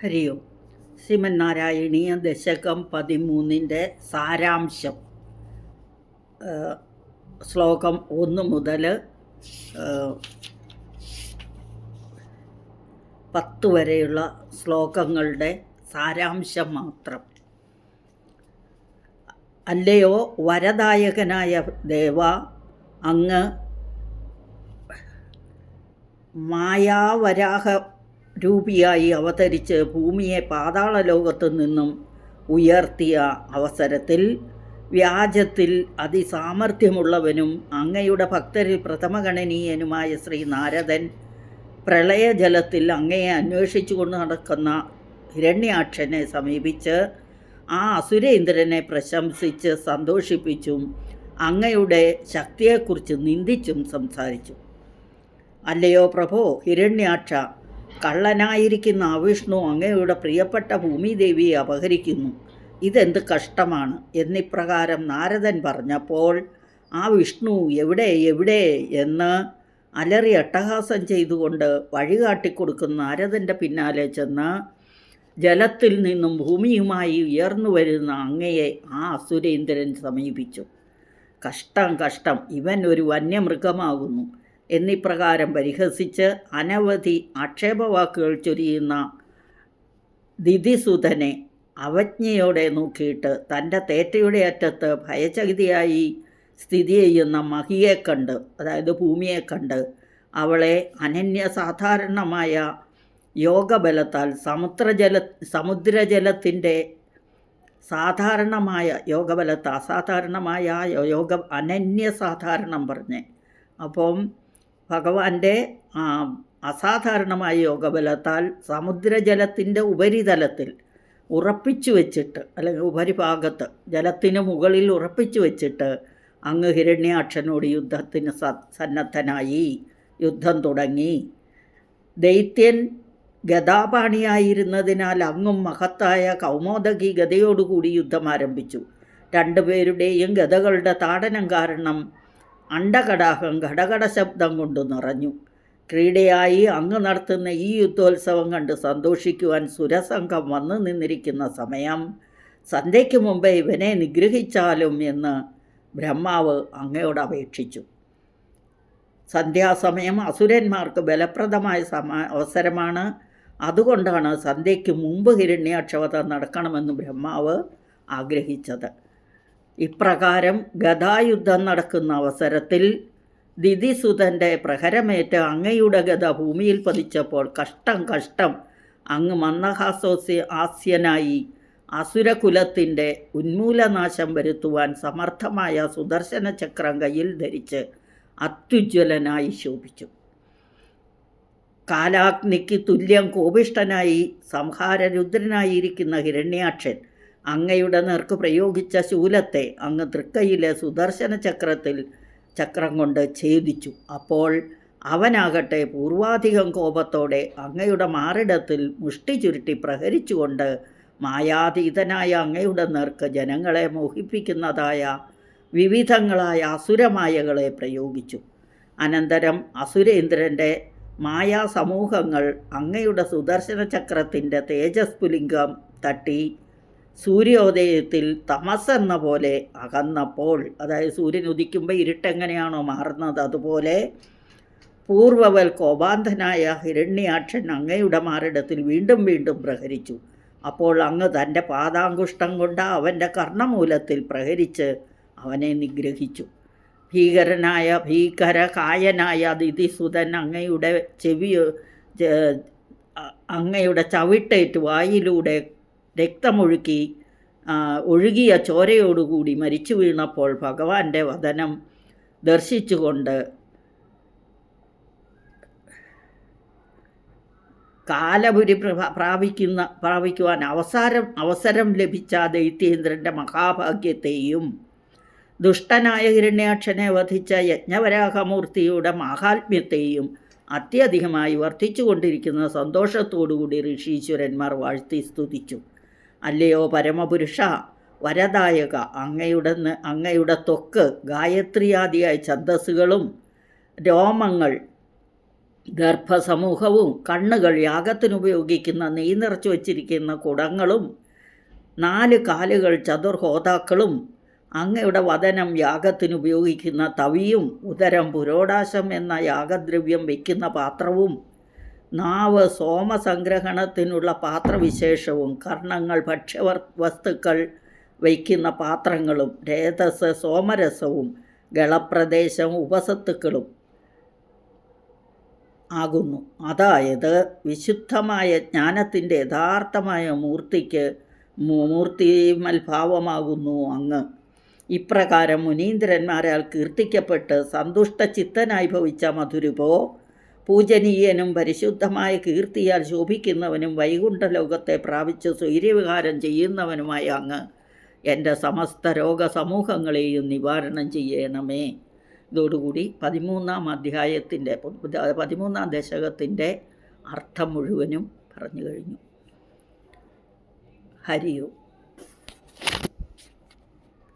ഹരി ഓം ശ്രീമന്നാരായണീയ ദശകം പതിമൂന്നിന്റെ സാരാംശം. ശ്ലോകം ഒന്ന് മുതൽ പത്ത് വരെയുള്ള ശ്ലോകങ്ങളുടെ സാരാംശം മാത്രം. അല്ലയോ വരദായകനായ ദേവ അങ്ങ് മായാവരാഹ രൂപിയായി അവതരിച്ച് ഭൂമിയെ പാതാള ലോകത്തു നിന്നും ഉയർത്തിയ അവസരത്തിൽ വ്യാജത്തിൽ അതിസാമർഥ്യമുള്ളവനും അങ്ങയുടെ ഭക്തരിൽ പ്രഥമഗണനീയനുമായ ശ്രീ നാരദൻ പ്രളയജലത്തിൽ അങ്ങയെ അന്വേഷിച്ചുകൊണ്ട് നടക്കുന്ന ഹിരണ്യാക്ഷനെ സമീപിച്ച് ആ അസുരേന്ദ്രനെ പ്രശംസിച്ച് സന്തോഷിപ്പിച്ചും അങ്ങയുടെ ശക്തിയെക്കുറിച്ച് നിന്ദിച്ചും സംസാരിച്ചു. അല്ലയോ പ്രഭോ ഹിരണ്യാക്ഷ കള്ളനായിരിക്കുന്ന അവിഷ്ണു അങ്ങയുടെ പ്രിയപ്പെട്ട ഭൂമിദേവിയെ അപഹരിക്കുന്നു. ഇതെന്ത് കഷ്ടമാണ് എന്നിപ്രകാരം നാരദൻ പറഞ്ഞപ്പോൾ ആ വിഷ്ണു എവിടെ എവിടെ? എന്ന് അലറി അട്ടഹാസം ചെയ്തുകൊണ്ട് വഴികാട്ടിക്കൊടുക്കുന്ന നാരദന്റെ പിന്നാലെ ചെന്ന് ജലത്തിൽ നിന്നും ഭൂമിയുമായി ഉയർന്നു വരുന്ന അങ്ങയെ ആ അസുരേന്ദ്രൻ സമീപിച്ചു. കഷ്ടം കഷ്ടം. ഇവൻ ഒരു വന്യമൃഗമാകുന്നു. എന്നിപ്രകാരം പരിഹസിച്ച് അനവധി ആക്ഷേപവാക്കുകൾ ചൊരിയുന്ന ദിതിസുധനെ അവജ്ഞയോടെ നോക്കിയിട്ട് തന്റെ തേറ്റയുടെ അറ്റത്ത് ഭയചകിതയായി സ്ഥിതി ചെയ്യുന്ന മഹിയെ കണ്ട് അതായത് ഭൂമിയെ കണ്ട് അവളെ അനന്യ സാധാരണമായ യോഗബലത്താൽ സമുദ്രജല സമുദ്രജലത്തിന്റെ സാധാരണമായ യോഗബലത്ത് അസാധാരണമായ യോഗ അനന്യ സാധാരണം പറഞ്ഞ്. അപ്പം ഭഗവാന്റെ അസാധാരണമായ യോഗബലത്താൽ സമുദ്രജലത്തിന്റെ ഉപരിതലത്തിൽ ഉറപ്പിച്ചു വെച്ചിട്ട് അല്ലെങ്കിൽ ഉപരിഭാഗത്ത് ജലത്തിന് മുകളിൽ ഉറപ്പിച്ചു വെച്ചിട്ട് അങ്ങ് ഹിരണ്യാക്ഷനോട് യുദ്ധത്തിന് സന്നദ്ധനായി യുദ്ധം തുടങ്ങി. ദൈത്യൻ ഗതാപാണിയായിരുന്നതിനാൽ അങ്ങും മഹത്തായ കൗമോദകി ഗതയോടുകൂടി യുദ്ധം ആരംഭിച്ചു. രണ്ടുപേരുടെയും ഗതകളുടെ താടനം കാരണം അണ്ടകടാഹം ഘടകട ശബ്ദം കൊണ്ടു നിറഞ്ഞു. ക്രീഡയായി അങ്ങ് നടത്തുന്ന ഈ യുദ്ധോത്സവം കണ്ട് സന്തോഷിക്കുവാൻ സുരസംഘം വന്നു നിന്നിരിക്കുന്ന സമയം. സന്ധ്യയ്ക്ക് മുമ്പേ ഇവനെ നിഗ്രഹിച്ചാലും എന്ന് ബ്രഹ്മാവ് അങ്ങയോട് അപേക്ഷിച്ചു. സന്ധ്യാസമയം അസുരന്മാർക്ക് ബലപ്രദമായ സമ അവസരമാണ്. അതുകൊണ്ടാണ് സന്ധ്യയ്ക്ക് മുമ്പ് ഹിരണ്യാക്ഷവതം നടക്കണമെന്ന് ബ്രഹ്മാവ് ആഗ്രഹിച്ചത്. ഇപ്രകാരം ഗതായുദ്ധം നടക്കുന്ന അവസരത്തിൽ ദിതിസുതന്റെ പ്രഹരമേറ്റ് അങ്ങയുടെ ഗത ഭൂമിയിൽ പതിച്ചപ്പോൾ കഷ്ടം കഷ്ടം അങ്ങ് മന്ദഹാസോസ്യ ആസ്യനായി അസുരകുലത്തിന്റെ ഉന്മൂലനാശം വരുത്തുവാൻ സമർത്ഥമായ സുദർശന ചക്രം കയ്യിൽ ധരിച്ച് അത്യുജ്വലനായി ശോഭിച്ചു. കാലാഗ്നിക്ക് തുല്യം കോപിഷ്ടനായി സംഹാരരുദ്രനായിരിക്കുന്ന ഹിരണ്യാക്ഷൻ അങ്ങയുടെ നേർക്ക് പ്രയോഗിച്ച ശൂലത്തെ അങ്ങ് തൃക്കയിലെ സുദർശന ചക്രത്തിൽ ചക്രം കൊണ്ട് ഛേദിച്ചു. അപ്പോൾ അവനാകട്ടെ പൂർവാധികം കോപത്തോടെ അങ്ങയുടെ മാറിടത്തിൽ മുഷ്ടി ചുരുട്ടി പ്രഹരിച്ചുകൊണ്ട് മായാതീതനായ അങ്ങയുടെ നേർക്ക് ജനങ്ങളെ മോഹിപ്പിക്കുന്നതായ വിവിധങ്ങളായ അസുരമായകളെ പ്രയോഗിച്ചു. അനന്തരം അസുരേന്ദ്രന്റെ മായാസമൂഹങ്ങൾ അങ്ങയുടെ സുദർശന ചക്രത്തിന്റെ തേജസ്ഫുലിംഗം തട്ടി സൂര്യോദയത്തിൽ തമസ് എന്ന പോലെ അകന്നപ്പോൾ അതായത് സൂര്യൻ ഉദിക്കുമ്പോൾ ഇരുട്ടെങ്ങനെയാണോ മാറുന്നത് അതുപോലെ പൂർവവൽ കോപാന്ധനായ ഹിരണ്യാക്ഷൻ അങ്ങയുടെ മാറിടത്തിൽ വീണ്ടും വീണ്ടും പ്രഹരിച്ചു. അപ്പോൾ അങ്ങ് തന്റെ പാദാങ്കുഷ്ടം കൊണ്ട് അവന്റെ കർണമൂലത്തിൽ പ്രഹരിച്ച് അവനെ നിഗ്രഹിച്ചു. ഭീകരനായ ഭീകരകായനായ ദിതിസുതൻ അങ്ങയുടെ ചെവി അങ്ങയുടെ ചവിട്ടേറ്റ് വായിലൂടെ രക്തമൊഴുക്കി ഒഴുകിയ ചോരയോടുകൂടി മരിച്ചു വീണപ്പോൾ ഭഗവാന്റെ വതനം ദർശിച്ചുകൊണ്ട് കാലപുരി പ്രഭാ പ്രാപിക്കുന്ന പ്രാപിക്കുവാൻ അവസരം അവസരം ലഭിച്ച ദൈത്യേന്ദ്രന്റെ മഹാഭാഗ്യത്തെയും ദുഷ്ടനായ ഹിരണ്യാക്ഷനെ വധിച്ച യജ്ഞവരാഹമൂർത്തിയുടെ മഹാത്മ്യത്തെയും അത്യധികമായി വർദ്ധിച്ചുകൊണ്ടിരിക്കുന്ന സന്തോഷത്തോടുകൂടി ഋഷീശ്വരന്മാർ വാഴ്ത്തി സ്തുതിച്ചു. അല്ലയോ പരമപുരുഷ? വരദായക അങ്ങയുടെ അങ്ങയുടെ ത്വക്ക് ഗായത്രിയാദിയായ ഛന്ദസ്സുകളും രോമങ്ങൾ ഗർഭസമൂഹവും കണ്ണുകൾ യാഗത്തിനുപയോഗിക്കുന്ന നെയ് നിറച്ചു വച്ചിരിക്കുന്ന കുടങ്ങളും നാല് കാലുകൾ ചതുർഹോതാക്കളും അങ്ങയുടെ വതനം യാഗത്തിനുപയോഗിക്കുന്ന തവിയും ഉദരം പുരോടാശം എന്ന യാഗദ്രവ്യം വയ്ക്കുന്ന പാത്രവും നാവ് സോമസംഗ്രഹണത്തിനുള്ള പാത്രവിശേഷവും കർണങ്ങൾ ഭക്ഷ്യവർ വസ്തുക്കൾ വയ്ക്കുന്ന പാത്രങ്ങളും രേതസ് സോമരസവും ഗളപ്രദേശം ഉപസത്തുക്കളും ആകുന്നു. അതായത് വിശുദ്ധമായ ജ്ഞാനത്തിന്റെ യഥാർത്ഥമായ മൂർത്തിക്ക് മൂർത്തിമൽഭാവമാകുന്നു അങ്ങ്. ഇപ്രകാരം മുനീന്ദ്രന്മാരാൽ കീർത്തിക്കപ്പെട്ട് സന്തുഷ്ട ചിത്തനായി ഭവിച്ച മധുരുപോ പൂജനീയനും പരിശുദ്ധമായ കീർത്തിയാൽ ശോഭിക്കുന്നവനും വൈകുണ്ഠലോകത്തെ പ്രാപിച്ച് സ്വൈര്യവിഹാരം ചെയ്യുന്നവനുമായ അങ്ങ് എന്റെ സമസ്ത രോഗസമൂഹങ്ങളെയും നിവാരണം ചെയ്യണമേ. ഇതോടുകൂടി പതിമൂന്നാം അധ്യായത്തിന്റെ പതിമൂന്നാം ദശകത്തിന്റെ അർത്ഥം മുഴുവനും പറഞ്ഞു കഴിഞ്ഞു. ഹരിയോ.